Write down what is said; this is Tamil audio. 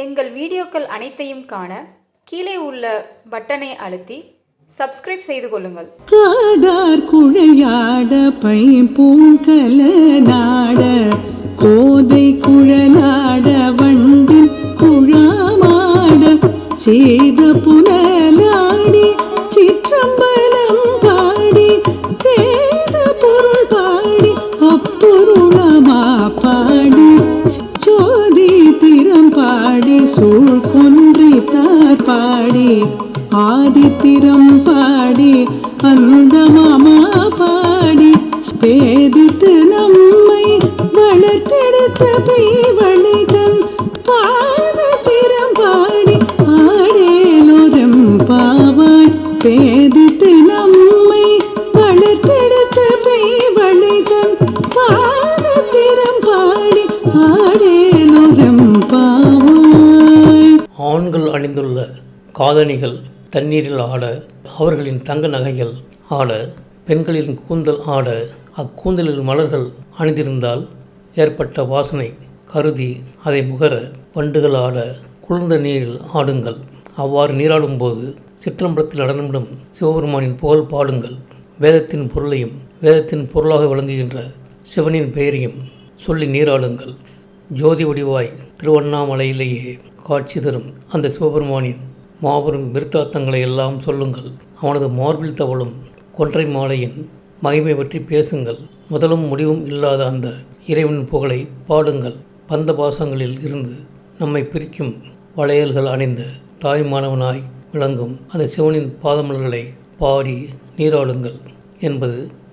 எங்கள் வீடியோக்கள் அனைத்தையும் காண கீழே உள்ள பட்டனை அழுத்தி சப்ஸ்கிரைப் செய்து கொள்ளுங்கள். காதார் குழையாட பைம்பூங்கல கோதை குழலாட வண்டின் குழாமாட செய்த புன பாடி சூழ் கொன்றித்தார் பாடி ஆதித்திரம் பாடி அந்த மாமா பாடி. பேதித்து நம்மை வளர்த்தெடுத்த பெய்வழிதன் பாதத்திரம் பாடி ஆடேலோரம் பாவாய் பேதித்து அணிந்துள்ள காதணிகள் தண்ணீரில் ஆட அவர்களின் தங்க நகைகள் ஆட பெண்களின் கூந்தல் ஆட அக்கூந்தலில் மலர்கள் அணிந்திருந்தால் ஏற்பட்ட வாசனை கருதி அதை முகர பண்டுகள் ஆட குளிர்ந்த நீரில் ஆடுங்கள். அவ்வாறு நீராடும்போது சிற்றம்பலத்தில் நடனமிடும் சிவபெருமானின் புகழ் பாடுங்கள். வேதத்தின் பொருளையும் வேதத்தின் பொருளாக விளங்குகின்ற சிவனின் பெயரையும் சொல்லி நீராடுங்கள். ஜோதி வடிவாய் திருவண்ணாமலையிலேயே காட்சி தரும் அந்த சிவபெருமானின் மாபெரும் விருத்தாத்தங்களை எல்லாம் சொல்லுங்கள். அவனது மார்பில் தவழும் கொன்றை மாலையின் மகிமை பற்றி பேசுங்கள். முதலும் முடிவும் இல்லாத அந்த இறைவனின் புகழை பாடுங்கள். பந்த பாசங்களில் இருந்து நம்மை பிரிக்கும் வளையல்கள் அணிந்த தாய்மானவனாய் விளங்கும் அந்த சிவனின் பாதமலர்களை பாடி நீராடுங்கள் என்பது